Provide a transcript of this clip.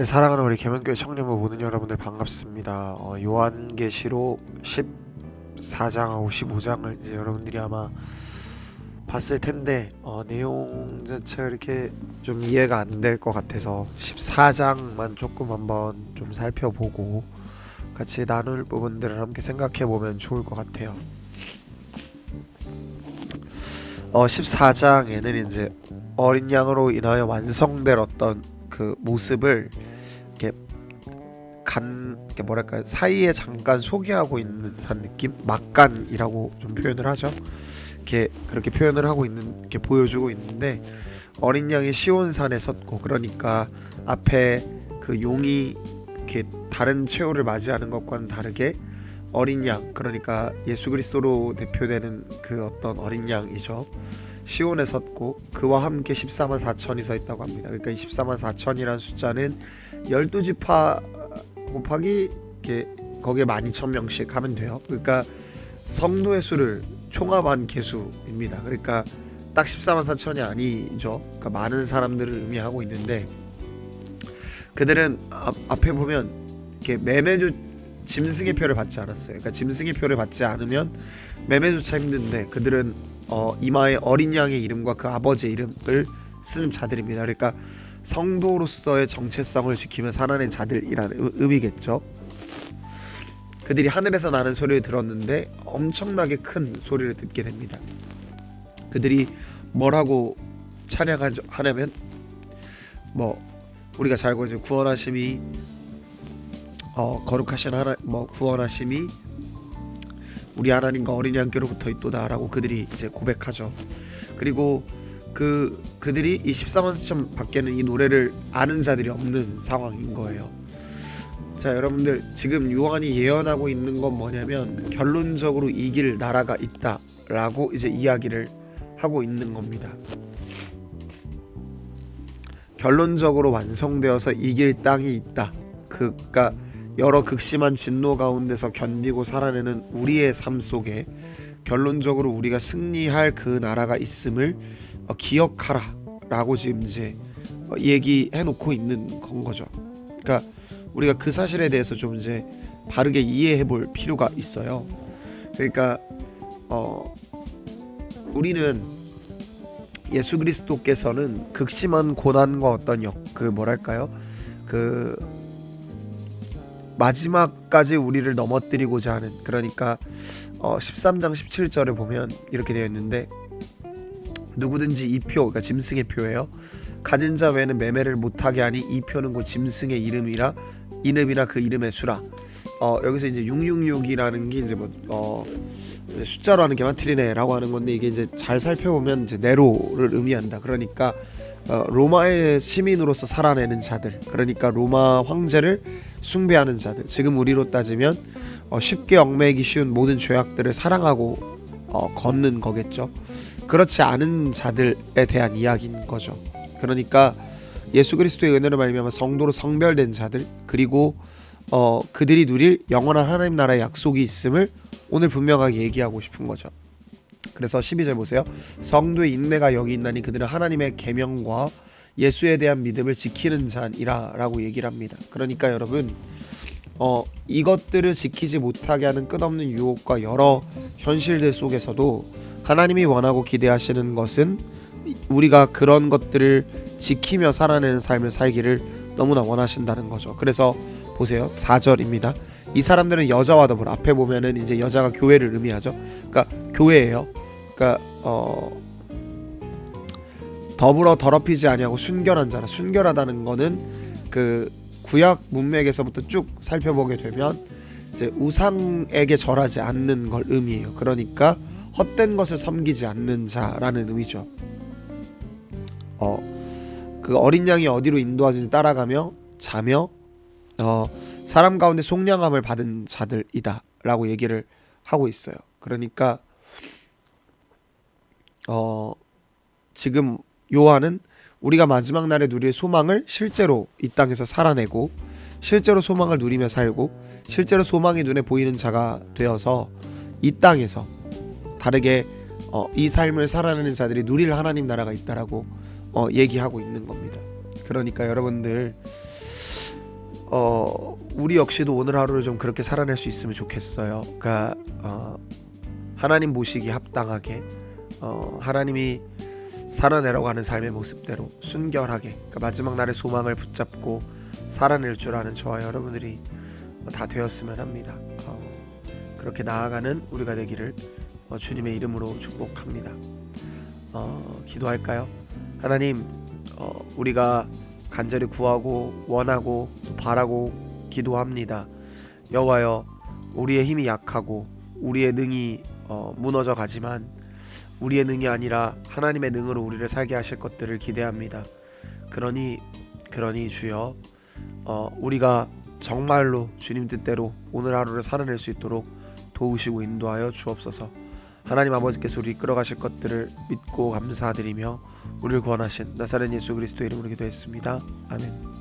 네, 사랑하는 우리 개명교회 청년부 모든 여러분들 반갑습니다. 어, 요한계시록 14장, 55장을 이제 여러분들이 아마 봤을 텐데 어, 내용 자체가 이렇게 좀 이해가 안 될 것 같아서 14장만 조금 한번 좀 살펴보고 같이 나눌 부분들을 함께 생각해 보면 좋을 것 같아요. 어 14장에는 이제 어린 양으로 인하여 완성될 어떤 그 모습을 이렇게 간 이렇게 뭐랄까 사이에 잠깐 소개하고 있는 듯한 느낌 막간이라고 좀 표현을 하죠. 이렇게 그렇게 표현을 하고 있는 이렇게 보여주고 있는데 어린 양이 시온산에 섰고 그러니까 앞에 그 용이 이렇게 다른 최후를 맞이하는 것과는 다르게 어린 양 그러니까 예수 그리스도로 대표되는 그 어떤 어린 양이죠. 시온에 섰고 그와 함께 14만 4천이 서 있다고 합니다. 그러니까 이 14만 4천이라는 숫자는 12지파 곱하기 거기에 12,000명씩 하면 돼요. 그러니까 성도의 수를 총합한 개수입니다. 그러니까 딱 14만 4천이 아니죠. 그러니까 많은 사람들을 의미하고 있는데 그들은 앞, 앞에 보면 이렇게 매매주 짐승의 표를 받지 않았어요. 그러니까 짐승의 표를 받지 않으면 매매조차 힘든데 그들은 어, 이마에 어린 양의 이름과 그 아버지의 이름을 쓴 자들입니다. 그러니까 성도로서의 정체성을 지키며 살아낸 자들이라는 의- 의미겠죠. 그들이 하늘에서 나는 소리를 들었는데 엄청나게 큰 소리를 듣게 됩니다. 그들이 뭐라고 찬양하냐면 뭐 우리가 잘 알고 있는 구원하심이 어 거룩하신 하나 뭐 구원하심이 우리 하나님과 어린 양께로부터 있도다라고 그들이 이제 고백하죠. 그리고 그 그들이 이 14만 4천 밖에는 이 노래를 아는 자들이 없는 상황인 거예요. 자, 여러분들 지금 요한이 예언하고 있는 건 뭐냐면 결론적으로 이길 나라가 있다라고 이제 이야기를 하고 있는 겁니다. 결론적으로 완성되어서 이길 땅이 있다. 그가 여러 극심한 진노 가운데서 견디고 살아내는 우리의 삶 속에 결론적으로 우리가 승리할 그 나라가 있음을 어, 기억하라 라고 지금 이제 어, 얘기해 놓고 있는 건 거죠. 그러니까 우리가 그 사실에 대해서 좀 이제 바르게 이해해 볼 필요가 있어요. 그러니까 어 우리는 예수 그리스도께서는 극심한 고난과 어떤 역 그 뭐랄까요? 그 마지막까지 우리를 넘어뜨리고자 하는 그러니까 어 13장 17절을 보면 이렇게 되어 있는데 누구든지 이 표, 그러니까 짐승의 표예요. 가진 자 외에는 매매를 못하게 하니 이 표는 곧 짐승의 이름이라 이름이나 그 이름의 수라. 어 여기서 이제 666이라는 게 이제 뭐어 숫자로 하는 게 마트리네라고 하는 건데 이게 이제 잘 살펴보면 이제 네로를 의미한다. 그러니까 어, 로마의 시민으로서 살아내는 자들, 그러니까 로마 황제를 숭배하는 자들. 지금 우리로 따지면 어, 쉽게 얽매이기 쉬운 모든 죄악들을 사랑하고 어, 걷는 거겠죠. 그렇지 않은 자들에 대한 이야기인 거죠. 그러니까 예수 그리스도의 은혜로 말미암아 성도로 성별된 자들 그리고 어, 그들이 누릴 영원한 하나님 나라의 약속이 있음을 오늘 분명하게 얘기하고 싶은 거죠. 그래서 12절 보세요. 성도의 인내가 여기 있나니 그들은 하나님의 계명과 예수에 대한 믿음을 지키는 자이라라고 얘기를 합니다. 그러니까 여러분 어 이것들을 지키지 못하게 하는 끝없는 유혹과 여러 현실들 속에서도 하나님이 원하고 기대하시는 것은 우리가 그런 것들을 지키며 살아내는 삶을 살기를 너무나 원하신다는 거죠. 그래서 보세요. 4절입니다. 이 사람들은 여자와 더불어 앞에 보면은 이제 여자가 교회를 의미하죠. 그러니까 교회예요. 그러니까 어 더불어 더럽히지 아니하고 순결한 자라. 순결하다는 거는 그 구약 문맥에서부터 쭉 살펴보게 되면 이제 우상에게 절하지 않는 걸 의미해요. 그러니까 헛된 것을 섬기지 않는 자라는 의미죠. 어 그 어린 양이 어디로 인도하든지 따라가며 자며 어 사람 가운데 속량함을 받은 자들이다라고 얘기를 하고 있어요. 그러니까 어 지금 요한은 우리가 마지막 날에 누릴 소망을 실제로 이 땅에서 살아내고 실제로 소망을 누리며 살고 실제로 소망이 눈에 보이는 자가 되어서 이 땅에서 다르게 어, 이 삶을 살아내는 자들이 누릴 하나님 나라가 있다라고 어, 얘기하고 있는 겁니다. 그러니까 여러분들 어 우리 역시도 오늘 하루를 좀 그렇게 살아낼 수 있으면 좋겠어요. 그러니까 어 하나님 모시기 합당하게 어 하나님이 살아내려고 하는 삶의 모습대로 순결하게 그러니까 마지막 날의 소망을 붙잡고 살아낼 줄 아는 저와 여러분들이 다 되었으면 합니다. 어, 그렇게 나아가는 우리가 되기를 어, 주님의 이름으로 축복합니다. 어, 기도할까요? 하나님, 어, 우리가 간절히 구하고 원하고 또 바라고 기도합니다. 여호와여, 우리의 힘이 약하고 우리의 능이 어, 무너져 가지만 우리의 능이 아니라 하나님의 능으로 우리를 살게 하실 것들을 기대합니다. 그러니 그러니 주여 어, 우리가 정말로 주님 뜻대로 오늘 하루를 살아낼 수 있도록 도우시고 인도하여 주옵소서. 하나님 아버지께서 우리 이끌어 가실 것들을 믿고 감사드리며 우리를 구원하신 나사렛 예수 그리스도 이름으로 기도했습니다. 아멘.